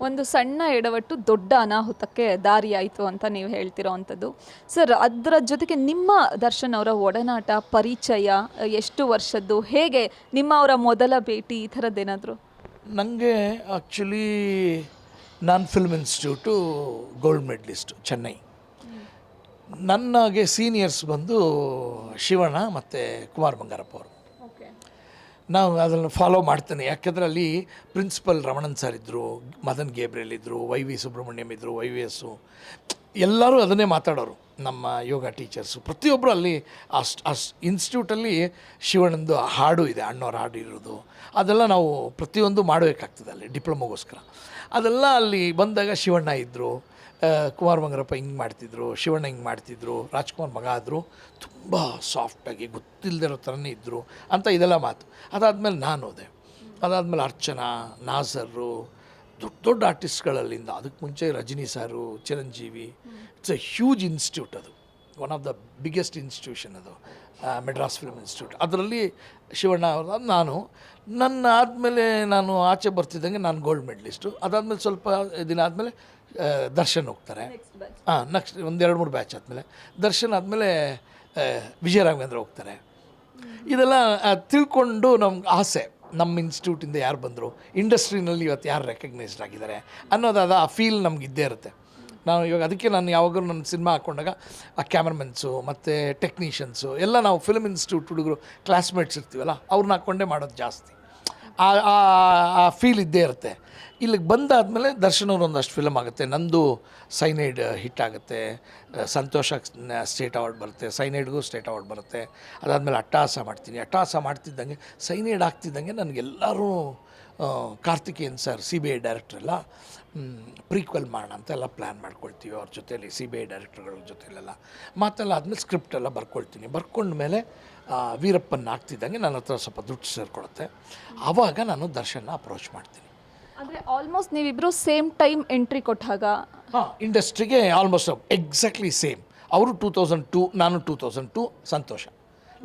ಒಂದು ಸಣ್ಣ ಎಡವಟ್ಟು ದೊಡ್ಡ ಅನಾಹುತಕ್ಕೆ ದಾರಿಯಾಯಿತು ಅಂತ ನೀವು ಹೇಳ್ತಿರೋ ಅಂಥದ್ದು. ಸರ್ ಅದರ ಜೊತೆಗೆ ನಿಮ್ಮ ದರ್ಶನ್ ಅವರ ಒಡನಾಟ ಪರಿಚಯ ಎಷ್ಟು ವರ್ಷದ್ದು ಹೇಗೆ ನಿಮ್ಮ ಅವರ ಮೊದಲ ಭೇಟಿ ಈ ಥರದ್ದೇನಾದರೂ ನನಗೆ ಆ್ಯಕ್ಚುಲಿ ನಾನು film institute gold medallist Chennai ನನಗೆ ಸೀನಿಯರ್ಸ್ ಬಂದು ಶಿವಣ್ಣ ಮತ್ತು ಕುಮಾರ್ ಬಂಗಾರಪ್ಪ ಅವರು. ನಾವು ಅದನ್ನು ಫಾಲೋ ಮಾಡ್ತೇನೆ. ಯಾಕೆಂದರೆ ಅಲ್ಲಿ ಪ್ರಿನ್ಸಿಪಲ್ ರಮಣನ್ ಸರ್ ಇದ್ದರು ಮದನ್ ಗೇಬ್ರಿಯಲ್ ಇದ್ದರು ವೈ ವಿ ಸುಬ್ರಹ್ಮಣ್ಯಂ ಇದ್ದರು ವೈ ವಿ ಎಸ್ಸು ಎಲ್ಲರೂ ಅದನ್ನೇ ಮಾತಾಡೋರು ನಮ್ಮ ಯೋಗ ಟೀಚರ್ಸು ಪ್ರತಿಯೊಬ್ಬರು ಅಲ್ಲಿ ಅಷ್ಟು ಅಷ್ಟು ಇನ್ಸ್ಟಿಟ್ಯೂಟಲ್ಲಿ ಶಿವಣ್ಣಂದು ಹಾಡು ಇದೆ, ಅಣ್ಣವ್ರ ಹಾಡು ಇರೋದು ಅದೆಲ್ಲ ನಾವು ಪ್ರತಿಯೊಂದು ಮಾಡಬೇಕಾಗ್ತದೆ ಅಲ್ಲಿ, ಡಿಪ್ಲೊಮೋಗೋಸ್ಕರ. ಅದೆಲ್ಲ ಅಲ್ಲಿ ಬಂದಾಗ ಶಿವಣ್ಣ ಇದ್ದರು ಕುಮಾರ್ ಮಂಗರಪ್ಪ ಹಿಂಗೆ ಮಾಡ್ತಿದ್ರು, ಶಿವಣ್ಣ ಹಿಂಗೆ ಮಾಡ್ತಿದ್ರು, ರಾಜ್ಕುಮಾರ್ ಮಗ ಆದರು, ತುಂಬ ಸಾಫ್ಟಾಗಿ ಗೊತ್ತಿಲ್ಲದಿರೋ ಥರನೇ ಇದ್ದರು ಅಂತ ಇದೆಲ್ಲ ಮಾತು. ಅದಾದಮೇಲೆ ನಾನು ಹೋದೆ. ಅದಾದಮೇಲೆ ಅರ್ಚನಾ, ನಾಸರು, ದೊಡ್ಡ ದೊಡ್ಡ ಆರ್ಟಿಸ್ಟ್ಗಳಲ್ಲಿಂದ ಅದಕ್ಕೆ ಮುಂಚೆ Rajini sir, Chiranjeevi it's a huge institute ಅದು. One of the biggest institution ಅದು ಮೆಡ್ರಾಸ್ ಫಿಲ್ಮ್ ಇನ್ಸ್ಟಿಟ್ಯೂಟ್ ಅದರಲ್ಲಿ ಶಿವಣ್ಣ ಅವ್ರದ್ದು ನಾನು. ನನ್ನ ಆದಮೇಲೆ ನಾನು ಆಚೆ ಬರ್ತಿದ್ದಂಗೆ ನಾನು ಗೋಲ್ಡ್ ಮೆಡ್ಲಿಸ್ಟು ಅದಾದಮೇಲೆ ಸ್ವಲ್ಪ ದಿನ ಆದಮೇಲೆ ದರ್ಶನ್ ಹೋಗ್ತಾರೆ. ಹಾಂ ನೆಕ್ಸ್ಟ್ ಒಂದು ಎರಡು ಮೂರು ಬ್ಯಾಚ್ ಆದಮೇಲೆ. ದರ್ಶನ್ ಆದಮೇಲೆ ವಿಜಯ ರಾಘವೇಂದ್ರ ಹೋಗ್ತಾರೆ. ಇದೆಲ್ಲ ತಿಳ್ಕೊಂಡು ನಮ್ಗೆ ಆಸೆ. ನಮ್ಮ ಇನ್ಸ್ಟಿಟ್ಯೂಟಿಂದ ಯಾರು ಬಂದರು. ಇಂಡಸ್ಟ್ರಿನಲ್ಲಿ ಇವತ್ತು ಯಾರು ರೆಕಗ್ನೈಸ್ಡ್ ಆಗಿದ್ದಾರೆ ಅನ್ನೋದಾದ ಆ ಫೀಲ್ ನಮಗಿದ್ದೇ ಇದ್ದೇ ಇರುತ್ತೆ. ನಾವು ಇವಾಗ ಅದಕ್ಕೆ ನಾನು ಯಾವಾಗಲೂ ನನ್ನ ಸಿನಿಮಾ ಹಾಕ್ಕೊಂಡಾಗ ಆ ಕ್ಯಾಮ್ರಮೆನ್ಸು ಮತ್ತು ಟೆಕ್ನಿಷಿಯನ್ಸು ಎಲ್ಲ ನಾವು ಫಿಲ್ಮ್ ಇನ್ಸ್ಟಿಟ್ಯೂಟ್ ಹುಡುಗರು ಕ್ಲಾಸ್ಮೇಟ್ಸ್ ಇರ್ತೀವಲ್ಲ ಅವ್ರನ್ನ ಹಾಕ್ಕೊಂಡೇ ಮಾಡೋದು ಜಾಸ್ತಿ. ಆ ಫೀಲ್ ಇದ್ದೇ ಇರುತ್ತೆ. ಇಲ್ಲಿಗೆ ಬಂದಾದಮೇಲೆ ದರ್ಶನ್ ಅವ್ರ ಒಂದಷ್ಟು ಫಿಲಮ್ ಆಗುತ್ತೆ. ನಂದು ಸೈನೈಡ್ ಹಿಟ್ ಆಗುತ್ತೆ. ಸಂತೋಷ ಸ್ಟೇಟ್ ಅವಾರ್ಡ್ ಬರುತ್ತೆ. ಸೈನೈಡ್ಗೂ ಸ್ಟೇಟ್ ಅವಾರ್ಡ್ ಬರುತ್ತೆ. ಅದಾದಮೇಲೆ ಅಟ್ಟಹಾಸ ಮಾಡ್ತೀನಿ. ಅಟ್ಟಹಾಸ ಮಾಡ್ತಿದ್ದಂಗೆ, ಸೈನೈಡ್ ಆಗ್ತಿದ್ದಂಗೆ ನನಗೆಲ್ಲರೂ Karthikeyan sir C B I ಡೈರೆಕ್ಟ್ರೆಲ್ಲ prequel ಮಾಡೋಣ ಅಂತ ಎಲ್ಲ ಪ್ಲ್ಯಾನ್ ಮಾಡ್ಕೊಳ್ತೀವಿ ಅವ್ರ ಜೊತೆಲಿ ಸಿ ಬಿ ಐ ಡೈರೆಕ್ಟ್ರುಗಳ ಜೊತೆಲೆಲ್ಲ. ಮಾತೆಲ್ಲ ಆದಮೇಲೆ ಸ್ಕ್ರಿಪ್ಟ್ ಎಲ್ಲ ಬರ್ಕೊಳ್ತೀನಿ. ಬರ್ಕೊಂಡ್ಮೇಲೆ ಮೇಲೆ ವೀರಪ್ಪನ ಆಗ್ತಿದ್ದಂಗೆ ನನ್ನ ಹತ್ರ ಸ್ವಲ್ಪ ದುಡ್ಡು ಸೇರಿಕೊಡುತ್ತೆ ಆವಾಗ ನಾನು ದರ್ಶನ ಅಪ್ರೋಚ್ ಮಾಡ್ತೀನಿ. ಅಂದರೆ ಆಲ್ಮೋಸ್ಟ್ ನೀವಿಬ್ಬರು ಸೇಮ್ ಟೈಮ್ ಎಂಟ್ರಿ ಕೊಟ್ಟಾಗ ಹಾಂ ಇಂಡಸ್ಟ್ರಿಗೆ ಆಲ್ಮೋಸ್ಟ್ ಎಕ್ಸಾಕ್ಟ್ಲಿ ಸೇಮ್ ಅವರು ಟೂ ತೌಸಂಡ್ ಟೂ ನಾನು ಟೂ ತೌಸಂಡ್ ಟೂ ಸಂತೋಷ.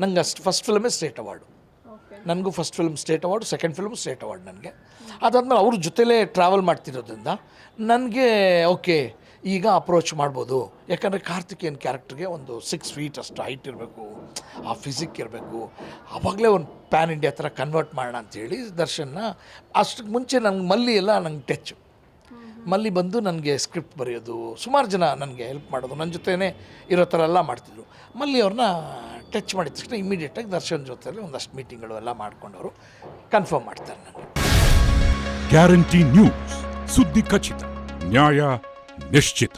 ನಂಗೆ ಅಷ್ಟು ಫಸ್ಟ್ ಫಿಲ್ಮೇ ಸ್ಟೇಟ್ ಅವಾರ್ಡು ನನಗೂ first film state award second film state award ನನಗೆ. ಅದಾದಮೇಲೆ ಅವ್ರ ಜೊತೆಲೇ ಟ್ರಾವೆಲ್ ಮಾಡ್ತಿರೋದ್ರಿಂದ ನನಗೆ ಓಕೆ ಈಗ ಅಪ್ರೋಚ್ ಮಾಡ್ಬೋದು. ಯಾಕಂದರೆ ಕಾರ್ತಿಕೇಯನ್ ಕ್ಯಾರೆಕ್ಟ್ರಿಗೆ ಒಂದು ಸಿಕ್ಸ್ ಫೀಟ್ ಅಷ್ಟು ಹೈಟ್ ಇರಬೇಕು, ಆ ಫಿಸಿಕ್ ಇರಬೇಕು. ಆವಾಗಲೇ ಒಂದು ಪ್ಯಾನ್ ಇಂಡಿಯಾ ಥರ ಕನ್ವರ್ಟ್ ಮಾಡೋಣ ಅಂಥೇಳಿ ದರ್ಶನ್ನ ಅಷ್ಟಕ್ಕೆ ಮುಂಚೆ ನಂಗೆ ಮಲ್ಲಿ ಎಲ್ಲ ನಂಗೆ ಟಚ್ ಮಲ್ಲಿ ಬಂದು ನನಗೆ ಸ್ಕ್ರಿಪ್ಟ್ ಬರೆಯೋದು, ಸುಮಾರು ಜನ ನನಗೆ ಹೆಲ್ಪ್ ಮಾಡೋದು. ನನ್ನ ಜೊತೆನೇ ಇರೋ ಥರ ಎಲ್ಲ ಮಾಡ್ತಿದ್ರು. ಮಲ್ಲಿ ಅವ್ರನ್ನ ಟಚ್ ಮಾಡಿದ ತಕ್ಷಣ ಇಮಿಡಿಯೇಟಾಗಿ ದರ್ಶನ್ ಜೊತೆಲಿ ಒಂದಷ್ಟು ಮೀಟಿಂಗ್ಗಳು ಎಲ್ಲ ಮಾಡ್ಕೊಂಡವರು. ಕನ್ಫರ್ಮ್ ಮಾಡ್ತಾರೆ ನನಗೆ. ಗ್ಯಾರಂಟಿ ನ್ಯೂಸ್ ಸುದ್ದಿ ಖಚಿತ. ನ್ಯಾಯ ನಿಶ್ಚಿತ.